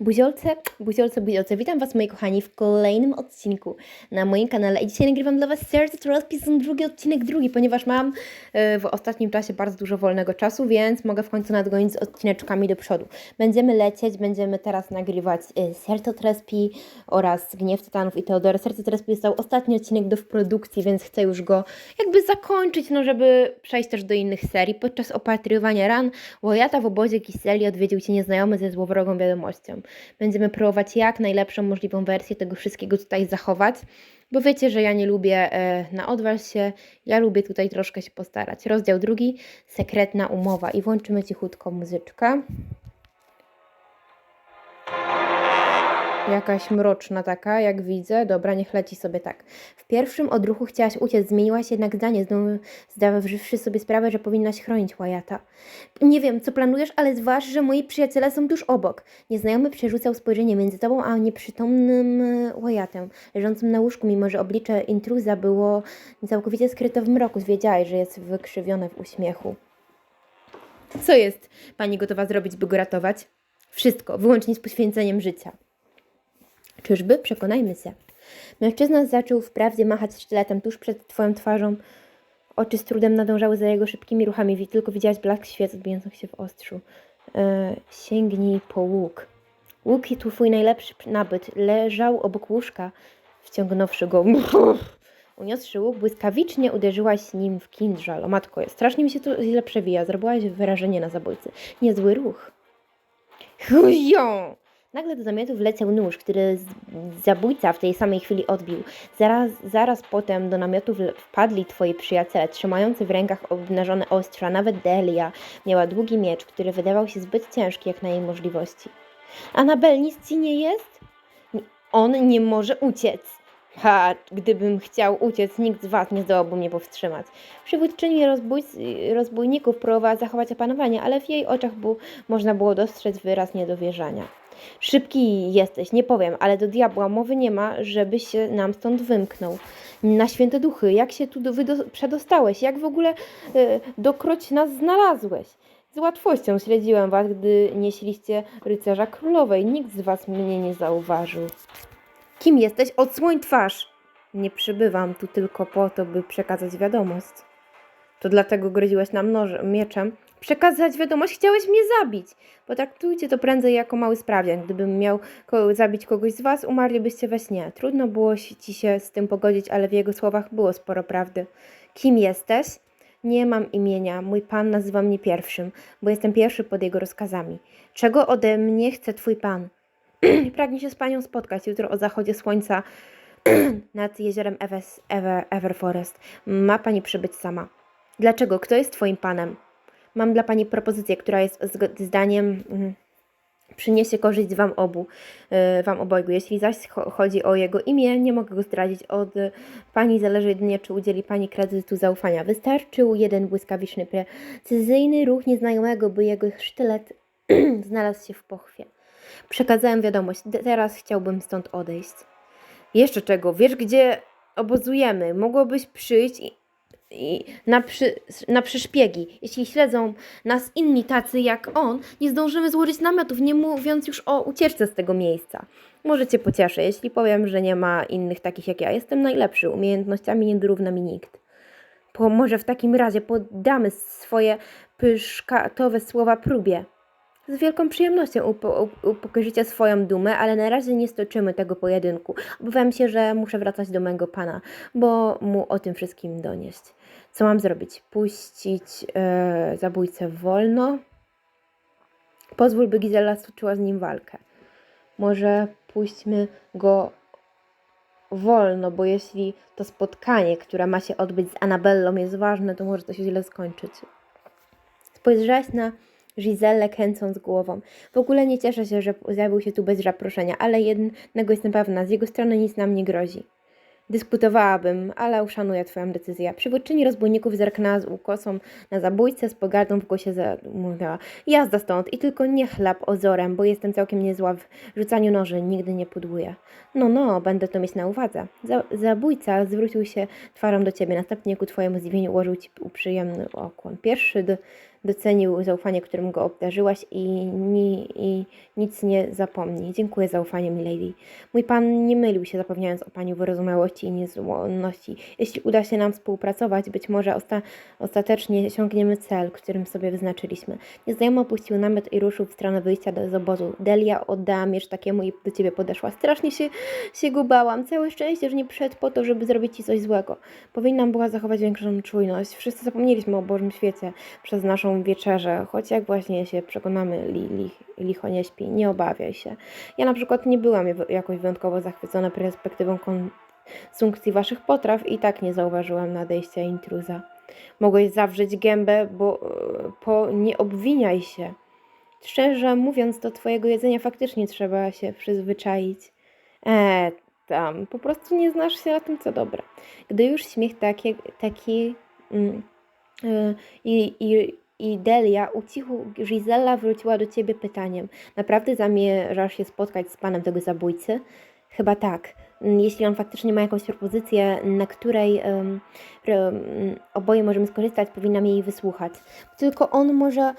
Buziolce, buziolce, buziolce. Witam Was, moi kochani, w kolejnym odcinku na moim kanale. I dzisiaj nagrywam dla Was Serce Trust Season drugi odcinek drugi, ponieważ mam e, w ostatnim czasie bardzo dużo wolnego czasu, więc mogę w końcu nadgonić z odcineczkami do przodu. Będziemy lecieć, będziemy teraz nagrywać e, Serce Trespi oraz Gniew Tytanów i Teodora. Serce Trespi został ostatni odcinek do produkcji, więc chcę już go jakby zakończyć, no żeby przejść też do innych serii. Podczas opatrywania ran Łojata w obozie Kiseli odwiedził Cię nieznajomy ze złowrogą wiadomością. Będziemy próbować jak najlepszą możliwą wersję tego wszystkiego tutaj zachować, bo wiecie, że ja nie lubię e, na odwal się, ja lubię tutaj troszkę się postarać. Rozdział drugi, sekretna umowa i włączymy cichutko muzyczkę. Jakaś mroczna taka, jak widzę. Dobra, niech leci sobie tak. W pierwszym odruchu chciałaś uciec, zmieniłaś jednak zdanie, znowu zdawawszy sobie sprawę, że powinnaś chronić Wyatta. Nie wiem, co planujesz, ale zważ, że moi przyjaciele są tuż obok. Nieznajomy przerzucał spojrzenie między tobą a nieprzytomnym e, Wyattem, leżącym na łóżku, mimo że oblicze intruza było całkowicie skryte w mroku. Wiedziałeś, że jest wykrzywione w uśmiechu. Co jest pani gotowa zrobić, by go ratować? Wszystko, wyłącznie z poświęceniem życia. Czyżby? Przekonajmy się. Mężczyzna zaczął wprawdzie machać sztyletem tuż przed twoją twarzą. Oczy z trudem nadążały za jego szybkimi ruchami. Tylko widziałaś blask świec odbijających się w ostrzu. E, sięgnij po łuk. Łuk to twój najlepszy nabyt. Leżał obok łóżka, wciągnąwszy go. Uniosłszy łuk, błyskawicznie uderzyłaś nim w kindżal. O matko, strasznie mi się to źle przewija. Zrobiłaś wyrażenie na zabójcy. Niezły ruch. Chują! Nagle do namiotu wleciał nóż, który zabójca w tej samej chwili odbił. Zaraz, zaraz potem do namiotu wpadli twoi przyjaciele, trzymający w rękach obnażone ostrza. Nawet Delia miała długi miecz, który wydawał się zbyt ciężki jak na jej możliwości. Anabel, nic ci nie jest? On nie może uciec. Ha, gdybym chciał uciec, nikt z was nie zdołałby mnie powstrzymać. Przywódczyni rozbójc, rozbójników próbowała zachować opanowanie, ale w jej oczach był, można było dostrzec wyraz niedowierzania. Szybki jesteś, nie powiem, ale do diabła mowy nie ma, żebyś się nam stąd wymknął. Na święte duchy, jak się tu przedostałeś? Jak w ogóle e, dokroć nas znalazłeś? Z łatwością śledziłem was, gdy nieśliście rycerza królowej. Nikt z was mnie nie zauważył. Kim jesteś? Odsłoń twarz! Nie przybywam tu tylko po to, by przekazać wiadomość. To dlatego groziłeś nam nożem, mieczem. Przekazać wiadomość, chciałeś mnie zabić. Potraktujcie to prędzej jako mały sprawdzian. Gdybym miał ko- zabić kogoś z was, umarlibyście we śnie. Trudno było ci się z tym pogodzić, ale w jego słowach było sporo prawdy. Kim jesteś? Nie mam imienia. Mój pan nazywa mnie pierwszym, bo jestem pierwszy pod jego rozkazami. Czego ode mnie chce twój pan? Pragnie się z panią spotkać jutro o zachodzie słońca nad jeziorem Eves, Ever, Everforest. Ma pani przybyć sama. Dlaczego? Kto jest twoim panem? Mam dla pani propozycję, która jest zdaniem mm, przyniesie korzyść wam obu, y, wam obojgu. Jeśli zaś cho- chodzi o jego imię, nie mogę go zdradzić. Od y, pani zależy jedynie, czy udzieli pani kredytu zaufania. Wystarczył jeden błyskawiczny, precyzyjny ruch nieznajomego, by jego sztylet znalazł się w pochwie. Przekazałem wiadomość. Teraz chciałbym stąd odejść. Jeszcze czego? Wiesz, gdzie obozujemy? Mogłobyś przyjść i na, przy, na przyszpiegi. Jeśli śledzą nas inni tacy jak on, nie zdążymy złożyć namiotów, nie mówiąc już o ucieczce z tego miejsca. Może cię pocieszę, jeśli powiem, że nie ma innych takich jak ja. Jestem najlepszy, umiejętnościami nie dorówna mi nikt. Po, może w takim razie poddamy swoje pyszkatowe słowa próbie. Z wielką przyjemnością upo- up- upokorzycie swoją dumę, ale na razie nie stoczymy tego pojedynku. Obawiam się, że muszę wracać do mego pana, bo mu o tym wszystkim donieść. Co mam zrobić? Puścić e, zabójcę wolno? Pozwól, by Gizela stoczyła z nim walkę. Może puśćmy go wolno, bo jeśli to spotkanie, które ma się odbyć z Anabellą jest ważne, to może to się źle skończyć. Spojrzałaś na Giselle kręcąc głową. W ogóle nie cieszę się, że zjawił się tu bez zaproszenia, ale jednego jestem pewna, z jego strony nic nam nie grozi. Dyskutowałabym, ale uszanuję Twoją decyzję. Przywódczyni rozbójników zerknęła z ukosą na zabójcę, z pogardą w głosie za- mówiła Jazda stąd i tylko nie chlap ozorem, bo jestem całkiem niezła w rzucaniu noży, nigdy nie pudłuję. No, no, będę to mieć na uwadze. Za- zabójca zwrócił się twarzą do Ciebie, następnie ku Twojemu zdziwieniu ułożył Ci przyjemny okłon. Pierwszy d- docenił zaufanie, którym go obdarzyłaś i, ni, i nic nie zapomni. Dziękuję za zaufanie, milady. Mój pan nie mylił się, zapewniając o pani wyrozumiałości i niezłomności. Jeśli uda się nam współpracować, być może osta ostatecznie osiągniemy cel, którym sobie wyznaczyliśmy. Nieznajomy opuścił namiot i ruszył w stronę wyjścia do, z obozu. Delia oddała miecz takiemu i do ciebie podeszła. Strasznie się, się go bałam. Całe szczęście, że nie przyszedł po to, żeby zrobić ci coś złego. Powinnam była zachować większą czujność. Wszyscy zapomnieliśmy o Bożym świecie przez naszą wieczerzę, choć jak właśnie się przekonamy, li, li, licho nie śpi, nie obawiaj się. Ja na przykład nie byłam jakoś wyjątkowo zachwycona perspektywą konsumpcji waszych potraw i tak nie zauważyłam nadejścia intruza. Mogłeś zawrzeć gębę, bo po nie obwiniaj się. Szczerze mówiąc, do twojego jedzenia faktycznie trzeba się przyzwyczaić. Eee, tam, po prostu nie znasz się na tym, co dobre. Gdy już śmiech taki, taki mm, yy, i, i, i Delia ucichu, Gisela wróciła do ciebie pytaniem: Naprawdę zamierzasz się spotkać z panem tego zabójcy? Chyba tak. Jeśli on faktycznie ma jakąś propozycję, na której um, um, oboje możemy skorzystać, powinnam jej wysłuchać. Tylko on może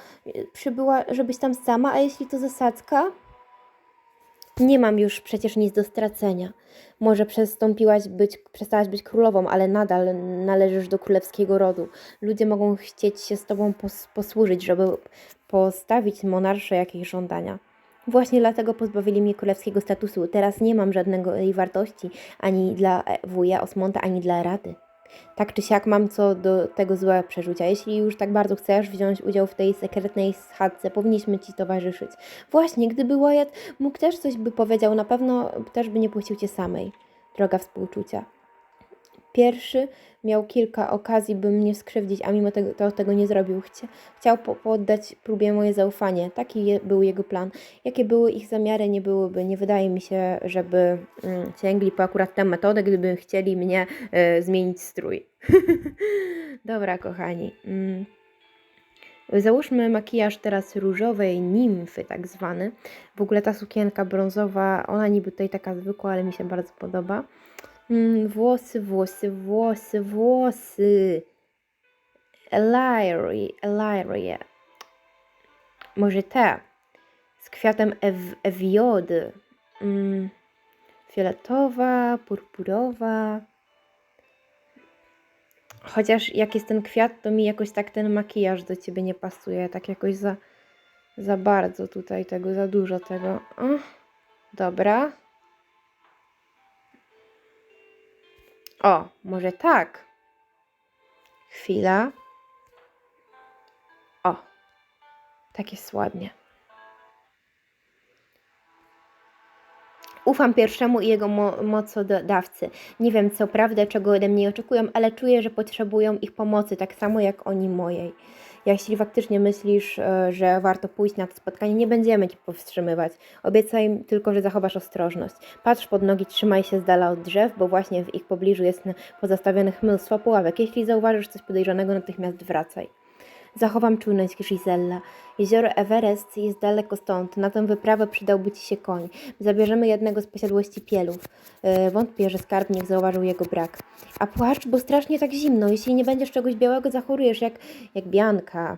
przybyła, żebyś tam sama, a jeśli to zasadzka? Nie mam już przecież nic do stracenia. Może przestąpiłaś być, przestałaś być królową, ale nadal należysz do królewskiego rodu. Ludzie mogą chcieć się z tobą pos posłużyć, żeby postawić monarsze jakieś żądania. Właśnie dlatego pozbawili mnie królewskiego statusu. Teraz nie mam żadnego jej wartości ani dla wuja Osmonta, ani dla rady. Tak czy siak mam co do tego złe przerzucia. Jeśli już tak bardzo chcesz wziąć udział w tej sekretnej schadzce, powinniśmy ci towarzyszyć. Właśnie, gdyby Wyatt mógł też coś by powiedział, na pewno też by nie puścił cię samej. Droga współczucia. Pierwszy miał kilka okazji, by mnie skrzywdzić, a mimo tego, to tego nie zrobił. Chcia, chciał po, poddać próbie moje zaufanie. Taki je, był jego plan. Jakie były ich zamiary, nie byłyby. Nie wydaje mi się, żeby mm, sięgli po akurat tę metodę, gdyby chcieli mnie y, zmienić strój. Dobra, kochani. Mm. Załóżmy makijaż teraz różowej nimfy, tak zwany. W ogóle ta sukienka brązowa, ona niby tutaj taka zwykła, ale mi się bardzo podoba. Mm, włosy, włosy, włosy, włosy. Elyria, Elyria. Może te. Z kwiatem ew, ewiody. Mm, fioletowa, purpurowa. Chociaż jak jest ten kwiat, to mi jakoś tak ten makijaż do ciebie nie pasuje. Tak jakoś za, za bardzo tutaj tego, za dużo tego. Dobra. O, może tak. Chwila. O, tak jest ładnie. Ufam pierwszemu i jego mo mocodawcy. Nie wiem co prawda, czego ode mnie oczekują, ale czuję, że potrzebują ich pomocy, tak samo jak oni mojej. Jeśli faktycznie myślisz, e, że warto pójść na to spotkanie, nie będziemy Ci powstrzymywać. Obiecaj tylko, że zachowasz ostrożność. Patrz pod nogi, trzymaj się z dala od drzew, bo właśnie w ich pobliżu jest pozostawionych mnóstwo puławek. Jeśli zauważysz coś podejrzanego, natychmiast wracaj. Zachowam czujność Gisella. Jezioro Everest jest daleko stąd. Na tę wyprawę przydałby Ci się koń. Zabierzemy jednego z posiadłości pielów. Yy, wątpię, że skarbnik zauważył jego brak. A płaszcz, bo strasznie tak zimno. Jeśli nie będziesz czegoś białego, zachorujesz jak, jak Bianka.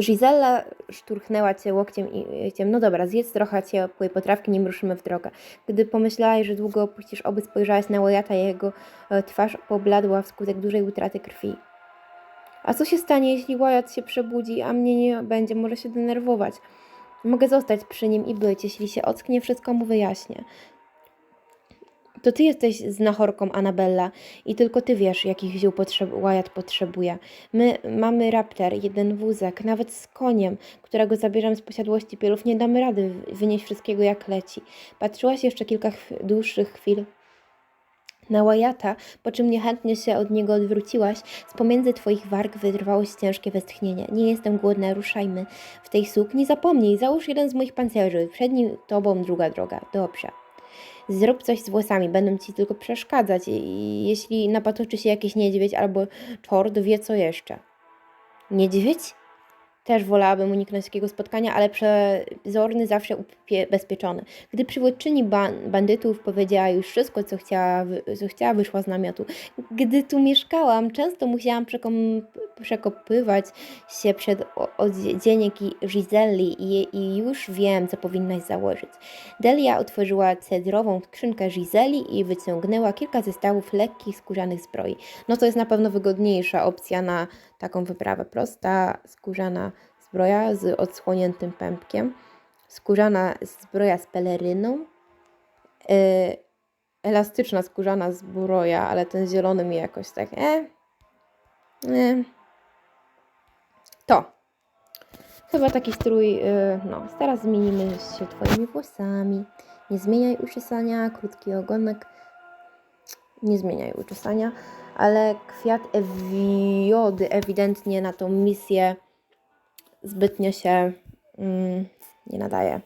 Gisella szturchnęła cię łokciem i ciem. No dobra, zjedz trochę ciepłej potrawki, nim ruszymy w drogę. Gdy pomyślałaś, że długo opuścisz oby, spojrzałaś na Wyatta, jego e, twarz pobladła wskutek dużej utraty krwi. A co się stanie, jeśli Wyatt się przebudzi, a mnie nie będzie, może się denerwować? Mogę zostać przy nim i być, jeśli się ocknie, wszystko mu wyjaśnię. To ty jesteś znachorką, Anabella, i tylko ty wiesz, jakich ziół potrzeb Wyatt potrzebuje. My mamy raptor, jeden wózek, nawet z koniem, którego zabieram z posiadłości pielów, nie damy rady wynieść wszystkiego jak leci. Patrzyłaś jeszcze kilka dłuższych chwil na Wyatta, po czym niechętnie się od niego odwróciłaś. Z pomiędzy twoich warg wyrwało się ciężkie westchnienie. Nie jestem głodna, ruszajmy. W tej sukni zapomnij, załóż jeden z moich pancerzy. Przed nim tobą druga droga. Dobrze. Zrób coś z włosami, będą ci tylko przeszkadzać. I jeśli napatoczy się jakiś niedźwiedź albo czord, wie co jeszcze. Niedźwiedź? Też wolałabym uniknąć takiego spotkania, ale przezorny zawsze ubezpieczony. Gdy przywódczyni ban bandytów powiedziała już wszystko, co chciała, co chciała, wyszła z namiotu. Gdy tu mieszkałam, często musiałam przekopywać się przed o- odzieniem Gizelli i, i już wiem, co powinnaś założyć. Delia otworzyła cedrową skrzynkę Gizelli i wyciągnęła kilka zestawów lekkich skórzanych zbroi. No to jest na pewno wygodniejsza opcja na taką wyprawę. Prosta skórzana zbroja z odsłoniętym pępkiem, skórzana zbroja z peleryną, yy, elastyczna skórzana zbroja, ale ten zielony mi jakoś tak, e, e. To. Chyba taki strój, yy, no, teraz zmienimy się twoimi włosami. Nie zmieniaj uczesania, krótki ogonek. Nie zmieniaj uczesania, ale kwiat ewiody ewidentnie na tą misję zbytnio się mm, nie nadaje.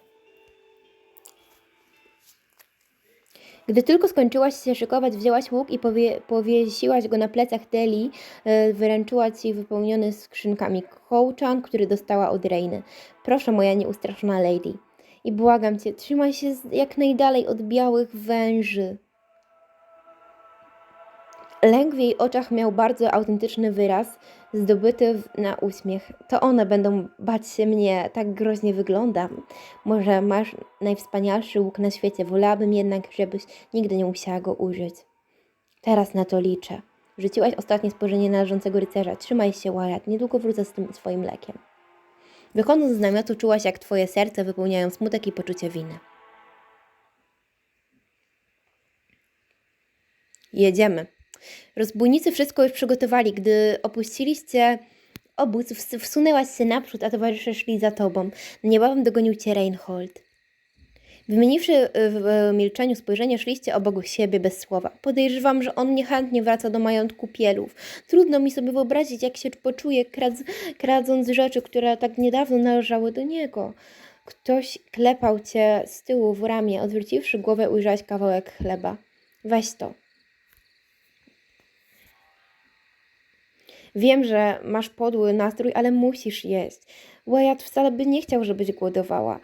Gdy tylko skończyłaś się szykować, wzięłaś łuk i powie, powiesiłaś go na plecach Deli, e, wyręczyła ci wypełniony skrzynkami kołczan, który dostała od Reiny. Proszę, moja nieustraszona lady. I błagam cię, trzymaj się jak najdalej od białych węży. Lęk w jej oczach miał bardzo autentyczny wyraz, zdobyty na uśmiech. To one będą bać się mnie, tak groźnie wyglądam. Może masz najwspanialszy łuk na świecie, wolałabym jednak, żebyś nigdy nie musiała go użyć. Teraz na to liczę. Rzuciłaś ostatnie spojrzenie na leżącego rycerza. Trzymaj się, Wyatt, niedługo wrócę z tym swoim lekiem. Wychodząc z namiotu, czułaś, jak twoje serce wypełniają smutek i poczucie winy. Jedziemy. Rozbójnicy wszystko już przygotowali. Gdy opuściliście obóz, ws- wsunęłaś się naprzód, a towarzysze szli za tobą. Niebawem dogonił cię Reinhold. Wymieniwszy w milczeniu spojrzenie, szliście obok siebie bez słowa. Podejrzewam, że on niechętnie wraca do majątku pielów. Trudno mi sobie wyobrazić, jak się poczuje, kradz, kradząc rzeczy, które tak niedawno należały do niego. Ktoś klepał cię z tyłu w ramię. Odwróciwszy głowę, ujrzałaś kawałek chleba. Weź to. Wiem, że masz podły nastrój, ale musisz jeść. Wyatt wcale by nie chciał, żebyś głodowała.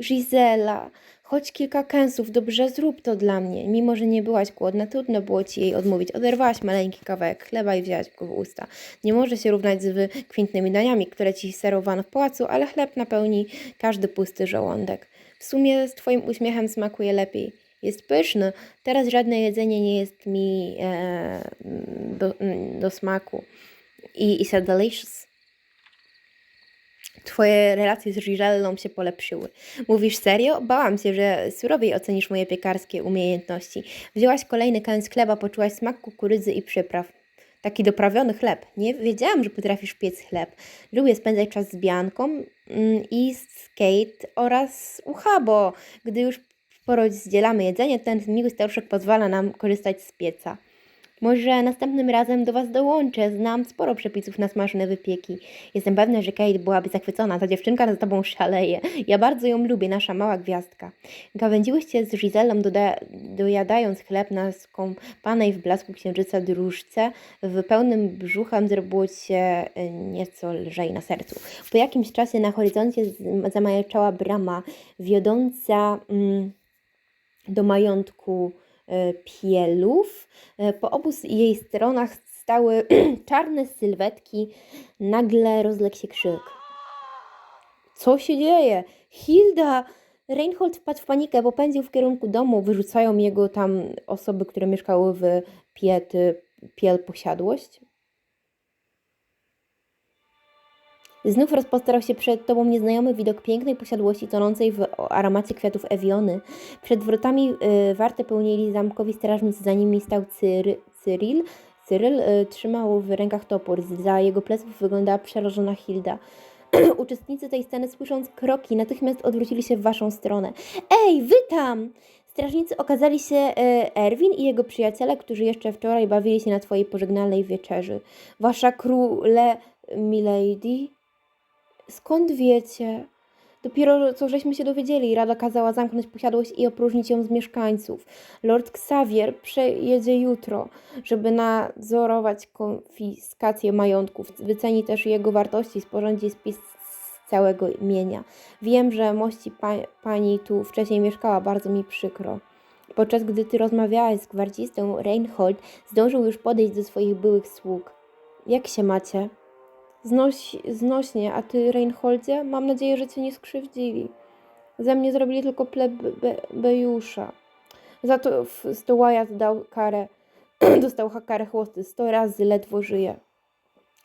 Gisela, choć kilka kęsów, dobrze zrób to dla mnie. Mimo, że nie byłaś głodna, trudno było ci jej odmówić. Oderwałaś maleńki kawałek chleba i wzięłaś go w usta. Nie może się równać z wykwintnymi daniami, które ci serwowano w pałacu, ale chleb napełni każdy pusty żołądek. W sumie z twoim uśmiechem smakuje lepiej. Jest pyszny. Teraz żadne jedzenie nie jest mi e, do, do smaku. I is a delicious. Twoje relacje z Gisellą się polepszyły. Mówisz serio? Bałam się, że surowiej ocenisz moje piekarskie umiejętności. Wzięłaś kolejny kęs chleba, poczułaś smak kukurydzy i przypraw. Taki doprawiony chleb. Nie wiedziałam, że potrafisz piec chleb. Lubię spędzać czas z Bianką mm, i z Kate oraz Uchabo. Gdy już porozdzielamy jedzenie, ten miły staruszek pozwala nam korzystać z pieca. Może następnym razem do Was dołączę. Znam sporo przepisów na smażone wypieki. Jestem pewna, że Kate byłaby zachwycona. Ta dziewczynka za Tobą szaleje. Ja bardzo ją lubię, nasza mała gwiazdka. Gawędziłyście z Gisellą, doda- dojadając chleb na skąpanej w blasku księżyca dróżce. W pełnym brzuchem zrobiło się y, nieco lżej na sercu. Po jakimś czasie na horyzoncie zamajaczała brama wiodąca mm, do majątku e, pielów. E, Po obu jej stronach stały czarne sylwetki. Nagle rozległ się krzyk. Co się dzieje? Hilda! Reinhold wpadł w panikę, bo pędził w kierunku domu. Wyrzucają jego tam osoby, które mieszkały w Piety, Piel Posiadłość. Znów rozpostarał się przed tobą nieznajomy widok pięknej posiadłości tonącej w aromacie kwiatów ewiony. Przed wrotami y, warte pełnili zamkowi strażnicy, za nimi stał Cyry, Cyril. Y, trzymał w rękach topór, za jego pleców wyglądała przerażona Hilda. Uczestnicy tej sceny, słysząc kroki, natychmiast odwrócili się w waszą stronę. Ej, wy tam! Strażnicy okazali się e, Erwin i jego przyjaciele, którzy jeszcze wczoraj bawili się na twojej pożegnalnej wieczerzy. Wasza króle, milady? Skąd wiecie? Dopiero co żeśmy się dowiedzieli, Rada kazała zamknąć posiadłość i opróżnić ją z mieszkańców. Lord Xavier przejedzie jutro, żeby nadzorować konfiskację majątków. Wyceni też jego wartości, sporządzi spis całego imienia. Wiem, że mości pa pani tu wcześniej mieszkała, bardzo mi przykro. Podczas gdy ty rozmawiałaś z gwardzistą, Reinhold zdążył już podejść do swoich byłych sług. Jak się macie? Znoś, znośnie, a ty, Reinholdzie, mam nadzieję, że cię nie skrzywdzili. Ze mnie zrobili tylko plebejusza. Za to Stołajat dał karę, dostał karę chłosty sto razy, ledwo żyje.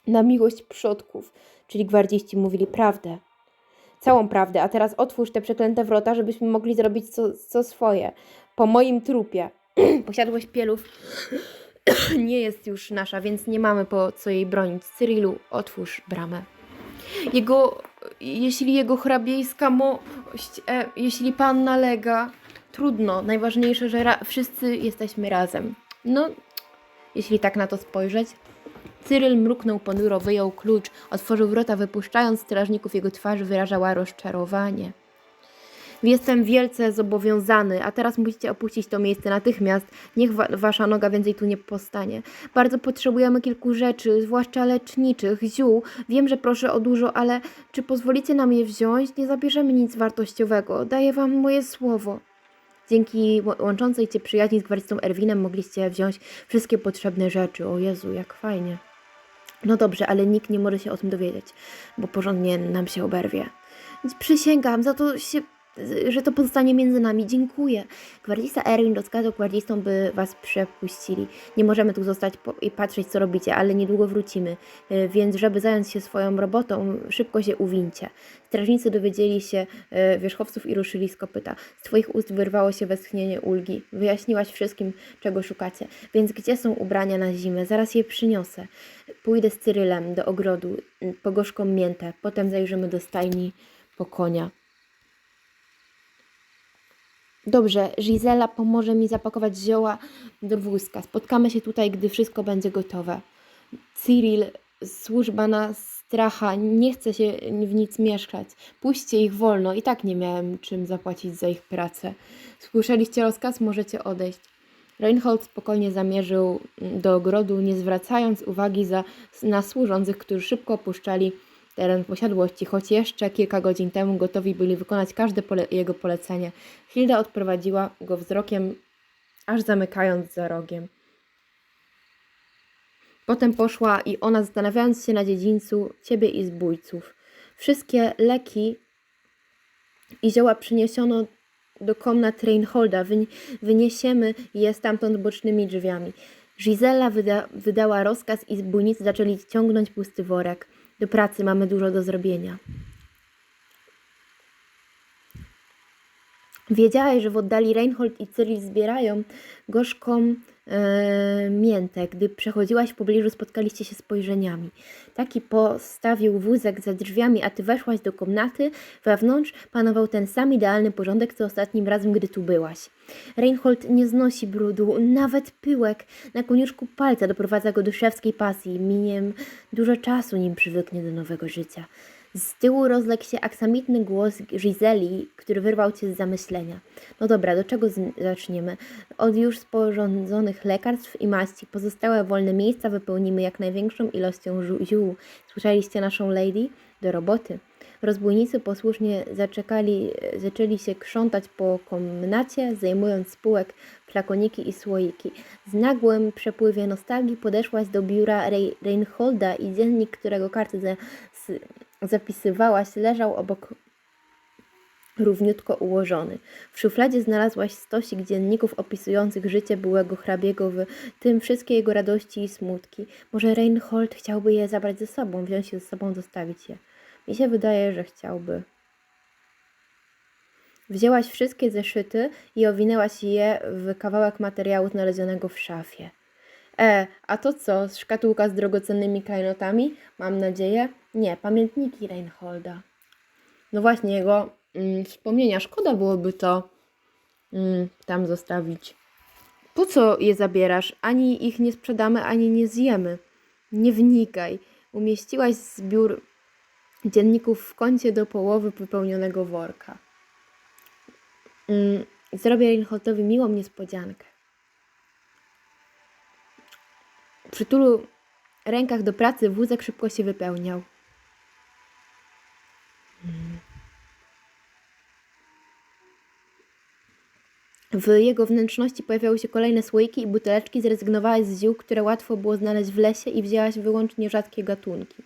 Na miłość przodków, czyli gwardziści mówili prawdę. Całą prawdę, a teraz otwórz te przeklęte wrota, żebyśmy mogli zrobić co, co swoje. Po moim trupie. Posiadłość pielów nie jest już nasza, więc nie mamy po co jej bronić. Cyrilu, otwórz bramę. Jego, jeśli jego hrabiejska mość, e, jeśli pan nalega, trudno. Najważniejsze, że wszyscy jesteśmy razem. No, jeśli tak na to spojrzeć. Cyryl mruknął ponuro, wyjął klucz, otworzył wrota, wypuszczając strażników. Jego twarz wyrażała rozczarowanie. Jestem wielce zobowiązany, a teraz musicie opuścić to miejsce natychmiast. Niech wa- wasza noga więcej tu nie postanie. Bardzo potrzebujemy kilku rzeczy, zwłaszcza leczniczych, ziół. Wiem, że proszę o dużo, ale czy pozwolicie nam je wziąć? Nie zabierzemy nic wartościowego. Daję wam moje słowo. Dzięki łączącej cię przyjaźni z gwardzistą Erwinem mogliście wziąć wszystkie potrzebne rzeczy. O Jezu, jak fajnie. No dobrze, ale nikt nie może się o tym dowiedzieć, bo porządnie nam się oberwie. Przysięgam, za to się, że to pozostanie między nami. Dziękuję. Gwardzista Erwin rozkazał gwardzistom, by was przepuścili. Nie możemy tu zostać i patrzeć, co robicie, ale niedługo wrócimy. Y, Więc, żeby zająć się swoją robotą, szybko się uwincie. Strażnicy dowiedzieli się y, wierzchowców i ruszyli z kopyta. Z twoich ust wyrwało się westchnienie ulgi. Wyjaśniłaś wszystkim, czego szukacie. Więc gdzie są ubrania na zimę? Zaraz je przyniosę. Pójdę z Cyrylem do ogrodu y, po gorzką miętę. Potem zajrzymy do stajni po konia. Dobrze, Gisela pomoże mi zapakować zioła do wózka. Spotkamy się tutaj, gdy wszystko będzie gotowe. Cyril, służba na stracha, nie chce się w nic mieszkać. Puśćcie ich wolno, i tak nie miałem czym zapłacić za ich pracę. Słyszeliście rozkaz? Możecie odejść. Reinhold spokojnie zamierzył do ogrodu, nie zwracając uwagi za, na służących, którzy szybko opuszczali teren posiadłości, choć jeszcze kilka godzin temu gotowi byli wykonać każde pole, jego polecenie. Hilda odprowadziła go wzrokiem, aż zamykając za rogiem. Potem poszła i ona, zastanawiając się na dziedzińcu ciebie i zbójców. Wszystkie leki i zioła przyniesiono do komnat Reinholda. Wyni- wyniesiemy je stamtąd bocznymi drzwiami. Gisela wyda- wydała rozkaz i zbójnicy zaczęli ciągnąć pusty worek. Do pracy mamy dużo do zrobienia. Wiedziałeś, że w oddali Reinhold i Cyril zbierają gorzką e, miętę. Gdy przechodziłaś w pobliżu, spotkaliście się spojrzeniami. Taki postawił wózek za drzwiami, a ty weszłaś do komnaty. Wewnątrz panował ten sam idealny porządek, co ostatnim razem, gdy tu byłaś. Reinhold nie znosi brudu, nawet pyłek na koniuszku palca doprowadza go do szewskiej pasji. Minie dużo czasu, nim przywyknie do nowego życia. Z tyłu rozległ się aksamitny głos Giseli, który wyrwał cię z zamyślenia. No dobra, do czego z- zaczniemy? Od już sporządzonych lekarstw i maści pozostałe wolne miejsca wypełnimy jak największą ilością ziół. Słyszeliście naszą lady? Do roboty. Rozbójnicy posłusznie zaczekali, zaczęli się krzątać po komnacie, zajmując z półek flakoniki i słoiki. Z nagłym przepływie nostalgii podeszłaś do biura Rei- Reinholda i dziennik, którego karty za, z, zapisywałaś, leżał obok równiutko ułożony. W szufladzie znalazłaś stosik dzienników opisujących życie byłego hrabiego, w tym wszystkie jego radości i smutki. Może Reinhold chciałby je zabrać ze sobą, wziąć je ze sobą, zostawić je. Mi się wydaje, że chciałby. Wzięłaś wszystkie zeszyty i owinęłaś je w kawałek materiału znalezionego w szafie. E, a to co? Szkatułka z drogocennymi klejnotami? Mam nadzieję? Nie, pamiętniki Reinholda. No właśnie, jego mm, wspomnienia. Szkoda byłoby to mm, tam zostawić. Po co je zabierasz? Ani ich nie sprzedamy, ani nie zjemy. Nie wnikaj. Umieściłaś zbiór dzienników w kącie do połowy wypełnionego worka. Mm, zrobię Reinholdowi miłą niespodziankę. Przy tylu rękach do pracy wózek szybko się wypełniał. W jego wnętrzności pojawiały się kolejne słoiki i buteleczki. Zrezygnowałaś z ziół, które łatwo było znaleźć w lesie i wzięłaś wyłącznie rzadkie gatunki.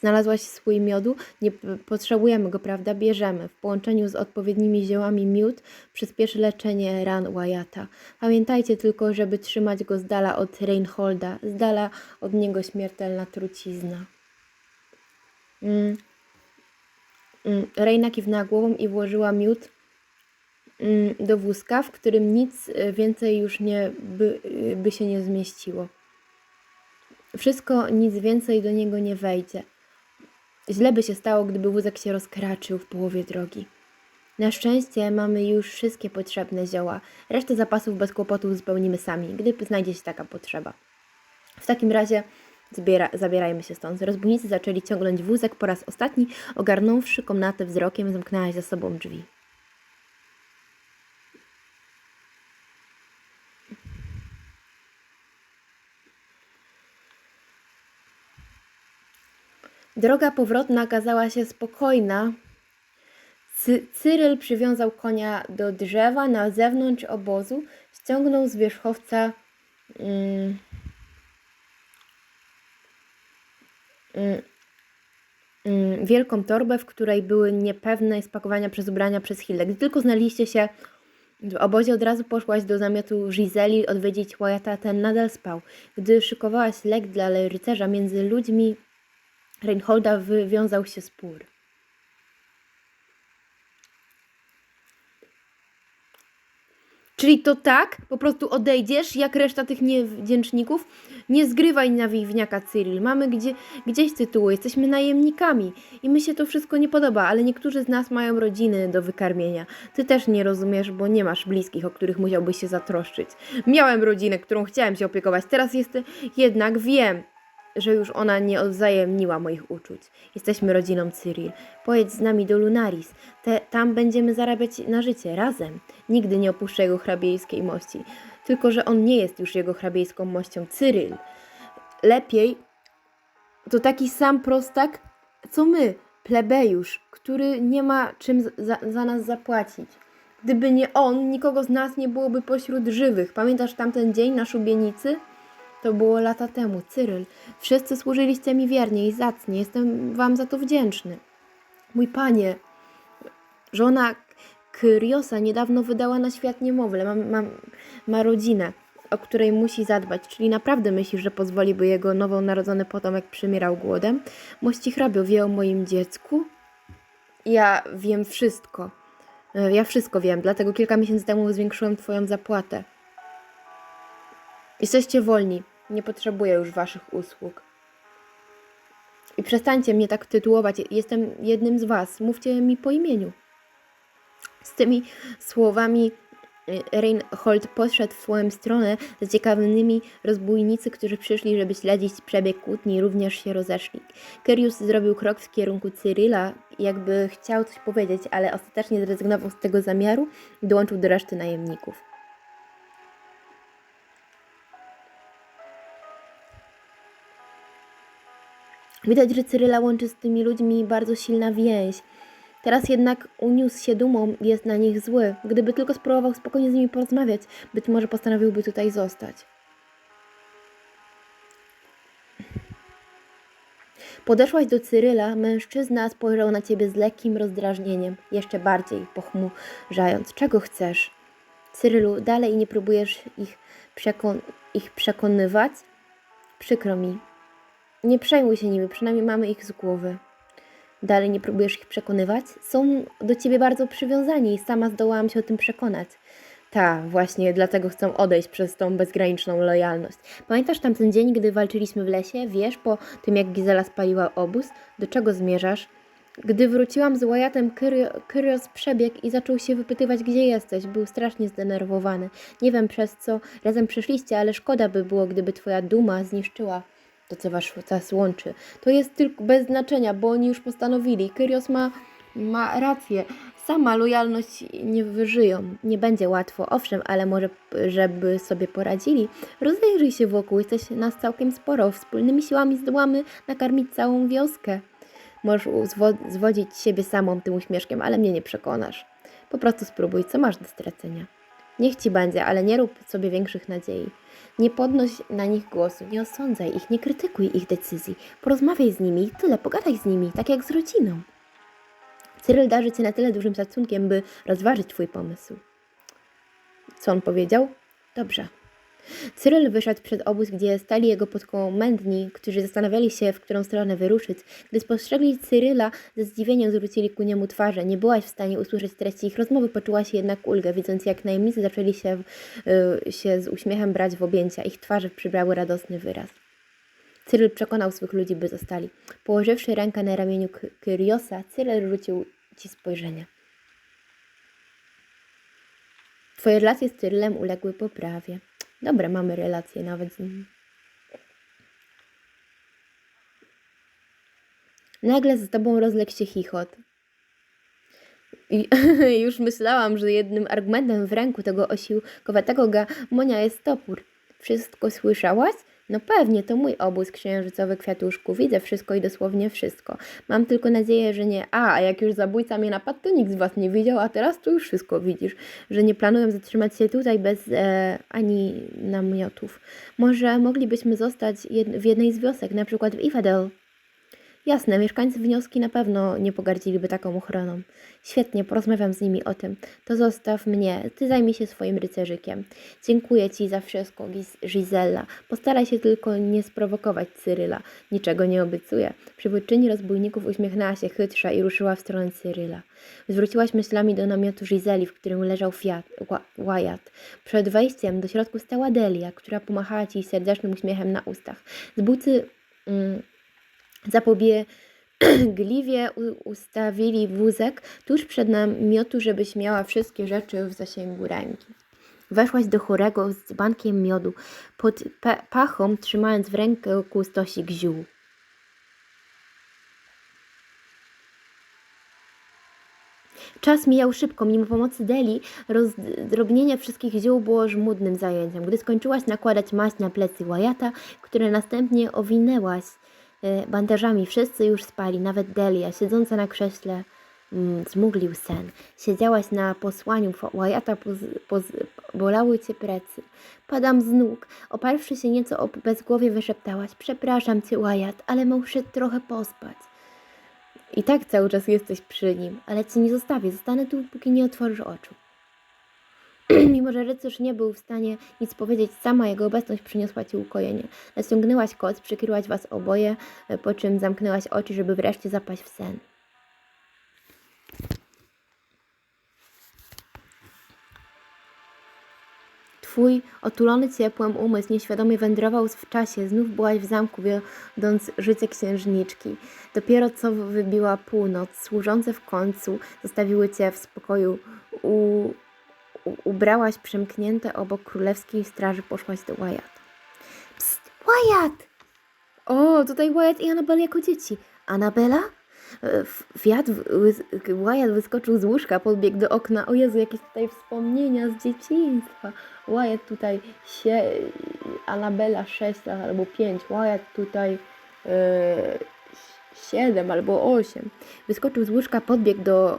Znalazłaś swój miodu? Nie potrzebujemy go, prawda? Bierzemy. W połączeniu z odpowiednimi ziołami miód przyspieszy leczenie ran Wyatta. Pamiętajcie tylko, żeby trzymać go z dala od Reinholda, z dala od niego śmiertelna trucizna. Mm. Mm. Reina kiwnęła głową i włożyła miód mm, do wózka, w którym nic y, więcej już nie by, y, by się nie zmieściło. Wszystko, nic więcej do niego nie wejdzie. Źle by się stało, gdyby wózek się rozkraczył w połowie drogi. Na szczęście mamy już wszystkie potrzebne zioła. Resztę zapasów bez kłopotów uzupełnimy sami, gdy znajdzie się taka potrzeba. W takim razie zbiera, zabierajmy się stąd. Rozbójnicy zaczęli ciągnąć wózek po raz ostatni, ogarnąwszy komnatę wzrokiem, zamknęła za sobą drzwi. Droga powrotna okazała się spokojna. Cy- Cyryl przywiązał konia do drzewa na zewnątrz obozu, ściągnął z wierzchowca mm, mm, mm, wielką torbę, w której były niepewne spakowania przez ubrania przez Hildę. Gdy tylko znaleźliście się w obozie, od razu poszłaś do namiotu Giseli odwiedzić Wyatta, ten nadal spał. Gdy szykowałaś lek dla rycerza między ludźmi Reinholda wywiązał się spór. Czyli to tak? Po prostu odejdziesz, jak reszta tych niewdzięczników? Nie zgrywaj na wiwniaka, Cyril. Mamy gdzie, gdzieś tytuły, jesteśmy najemnikami. I mi się to wszystko nie podoba, ale niektórzy z nas mają rodziny do wykarmienia. Ty też nie rozumiesz, bo nie masz bliskich, o których musiałbyś się zatroszczyć. Miałem rodzinę, którą chciałem się opiekować. Teraz jest, jednak wiem, że już ona nie odwzajemniła moich uczuć. Jesteśmy rodziną Cyril. Pojedź z nami do Lunaris. Te, tam będziemy zarabiać na życie, razem. Nigdy nie opuszczę jego hrabiejskiej mości. Tylko, że on nie jest już jego hrabiejską mością. Cyril. Lepiej to taki sam prostak, co my, plebejusz, który nie ma czym za, za nas zapłacić. Gdyby nie on, nikogo z nas nie byłoby pośród żywych. Pamiętasz tamten dzień na szubienicy? To było lata temu, Cyryl. Wszyscy służyliście mi wiernie i zacnie. Jestem wam za to wdzięczny. Mój panie, żona Kyriosa niedawno wydała na świat niemowlę. Ma, ma, ma rodzinę, o której musi zadbać. Czyli naprawdę myślisz, że pozwoli, by jego nowonarodzony potomek przymierał głodem? Mości hrabio wie o moim dziecku? Ja wiem wszystko. E, Ja wszystko wiem, dlatego kilka miesięcy temu zwiększyłem twoją zapłatę. Jesteście wolni. Nie potrzebuję już waszych usług. I przestańcie mnie tak tytułować. Jestem jednym z was. Mówcie mi po imieniu. Z tymi słowami y, Reinhold podszedł w swoją stronę z ciekawymi rozbójnicy, którzy przyszli, żeby śledzić przebieg kłótni, również się rozeszli. Kyrius zrobił krok w kierunku Cyryla, jakby chciał coś powiedzieć, ale ostatecznie zrezygnował z tego zamiaru i dołączył do reszty najemników. Widać, że Cyryla łączy z tymi ludźmi bardzo silna więź. Teraz jednak uniósł się dumą i jest na nich zły. Gdyby tylko spróbował spokojnie z nimi porozmawiać, być może postanowiłby tutaj zostać. Podeszłaś do Cyryla, mężczyzna spojrzał na ciebie z lekkim rozdrażnieniem, jeszcze bardziej pochmurzając. Czego chcesz? Cyrylu, dalej nie próbujesz ich, przekon- ich przekonywać? Przykro mi, nie przejmuj się nimi, przynajmniej mamy ich z głowy. Dalej nie próbujesz ich przekonywać? Są do ciebie bardzo przywiązani i sama zdołałam się o tym przekonać. Ta, właśnie dlatego chcą odejść przez tą bezgraniczną lojalność. Pamiętasz tamten dzień, gdy walczyliśmy w lesie? Wiesz, po tym jak Gizela spaliła obóz? Do czego zmierzasz? Gdy wróciłam z Wyatem, Kyrio- Kyrios przebiegł i zaczął się wypytywać, gdzie jesteś. Był strasznie zdenerwowany. Nie wiem przez co razem przyszliście, ale szkoda by było, gdyby twoja duma zniszczyła to, co was, łączy. To jest tylko bez znaczenia, bo oni już postanowili. Kyrios ma, ma rację. Sama lojalność nie wyżyją. Nie będzie łatwo, owszem, ale może, żeby sobie poradzili. Rozejrzyj się wokół, jesteś nas całkiem sporo. Wspólnymi siłami zdołamy nakarmić całą wioskę. Możesz zwodzić siebie samą tym uśmieszkiem, ale mnie nie przekonasz. Po prostu spróbuj, co masz do stracenia. Niech ci będzie, ale nie rób sobie większych nadziei. Nie podnoś na nich głosu, nie osądzaj ich, nie krytykuj ich decyzji. Porozmawiaj z nimi i tyle, pogadaj z nimi, tak jak z rodziną. Cyryl darzy cię na tyle dużym szacunkiem, by rozważyć twój pomysł. Co on powiedział? Dobrze. Cyryl wyszedł przed obóz, gdzie stali jego podkomendni, którzy zastanawiali się, w którą stronę wyruszyć. Gdy spostrzegli Cyryla, ze zdziwieniem zwrócili ku niemu twarze. Nie byłaś w stanie usłyszeć treści ich rozmowy, poczułaś jednak ulgę, widząc jak najemnicy zaczęli się, y, się z uśmiechem brać w objęcia. Ich twarze przybrały radosny wyraz. Cyryl przekonał swych ludzi, by zostali. Położywszy rękę na ramieniu Kyriosa, Cyryl rzucił ci spojrzenie. Twoje relacje z Cyrylem uległy poprawie. Dobre mamy relacje nawet z nim. Nagle z tobą rozległ się chichot. I już myślałam, że jednym argumentem w ręku tego osiłkowatego gamonia jest topór. Wszystko słyszałaś? No pewnie, to mój obóz księżycowy kwiatuszku. Widzę wszystko i dosłownie wszystko. Mam tylko nadzieję, że nie. A, a jak już zabójca mnie napadł, to nikt z was nie widział, a teraz to już wszystko widzisz. Że nie planuję zatrzymać się tutaj bez e, ani namiotów. Może moglibyśmy zostać jed w jednej z wiosek, na przykład w Ifadel. Jasne, mieszkańcy wnioski na pewno nie pogardziliby taką ochroną. Świetnie, porozmawiam z nimi o tym. To zostaw mnie, ty zajmij się swoim rycerzykiem. Dziękuję ci za wszystko, Gisella. Postaraj się tylko nie sprowokować Cyryla. Niczego nie obiecuję. Przywódczyni rozbójników uśmiechnęła się chytrze i ruszyła w stronę Cyryla. Zwróciłaś myślami do namiotu Giseli, w którym leżał Fiat, Wyatt. Przed wejściem do środku stała Delia, która pomachała ci serdecznym uśmiechem na ustach. Zbójcy... Mm, Zapobiegliwie ustawili wózek tuż przed namiotu, żebyś miała wszystkie rzeczy w zasięgu ręki. Weszłaś do chorego z bankiem miodu, pod pachą trzymając w ręku stosik ziół. Czas mijał szybko, mimo pomocy Deli, rozdrobnienie wszystkich ziół było żmudnym zajęciem. Gdy skończyłaś nakładać maść na plecy Wyatta, które następnie owinęłaś bandażami, wszyscy już spali, nawet Delia, siedząca na krześle, mm, zmuglił sen. Siedziałaś na posłaniu Wyatta, poz, poz, bolały cię plecy. Padam z nóg. Oparłszy się nieco o bezgłowie, wyszeptałaś. Przepraszam cię, Wyatt, ale muszę trochę pospać. I tak cały czas jesteś przy nim, ale cię nie zostawię. Zostanę tu, póki nie otworzysz oczu. Mimo, że rycerz nie był w stanie nic powiedzieć, sama jego obecność przyniosła ci ukojenie. Naciągnęłaś koc, przykryłaś was oboje, e, po czym zamknęłaś oczy, żeby wreszcie zapaść w sen. Twój otulony ciepłem umysł nieświadomie wędrował w czasie. Znów byłaś w zamku, wiodąc życie księżniczki. Dopiero co wybiła północ, służące w końcu zostawiły cię w spokoju. U, ubrałaś przemknięte obok królewskiej straży, poszłaś do Wyatt. Psst, Wyatt! O, tutaj Wyatt i Anabel jako dzieci. Anabela? E, Fiat, Wyatt wyskoczył z łóżka, podbiegł do okna. O Jezu, jakieś tutaj wspomnienia z dzieciństwa. Wyatt tutaj się, Anabela 6 lat albo 5, Wyatt tutaj e, 7 albo 8. Wyskoczył z łóżka, podbiegł do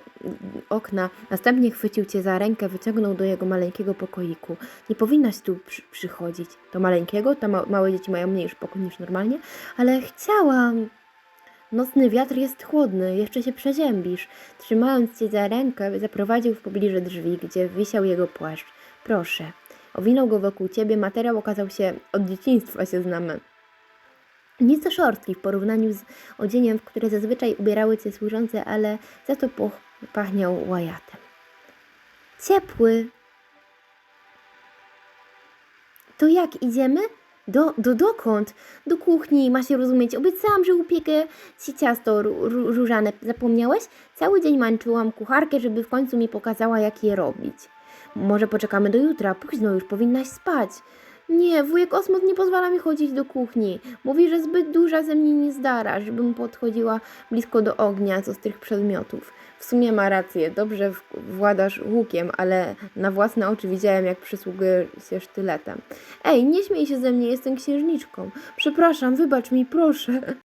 okna, następnie chwycił cię za rękę, wyciągnął do jego maleńkiego pokoiku. Nie powinnaś tu przy, przychodzić. To maleńkiego, to ma, małe dzieci mają mniejszy pokój niż normalnie, ale chciałam. Nocny wiatr jest chłodny, jeszcze się przeziębisz. Trzymając cię za rękę, zaprowadził w pobliże drzwi, gdzie wisiał jego płaszcz. Proszę. Owinął go wokół ciebie, materiał okazał się od dzieciństwa się znamy. Nieco szorstki w porównaniu z odzieniem, w które zazwyczaj ubierały cię służące, ale za to pachniał łajatem. Ciepły. To jak idziemy? Do, do dokąd? Do kuchni, ma się rozumieć. Obiecałam, że upiekę ci ciasto ró- ró- różane. Zapomniałeś? Cały dzień męczyłam kucharkę, żeby w końcu mi pokazała, jak je robić. Może poczekamy do jutra, późno już powinnaś spać. Nie, wujek Osmot nie pozwala mi chodzić do kuchni. Mówi, że zbyt duża ze mnie nie zdara, żebym podchodziła blisko do ognia z ostrych przedmiotów. W sumie ma rację, dobrze władasz łukiem, ale na własne oczy widziałem, jak przysługuje się sztyletem. Ej, nie śmiej się ze mnie, jestem księżniczką. Przepraszam, wybacz mi, proszę.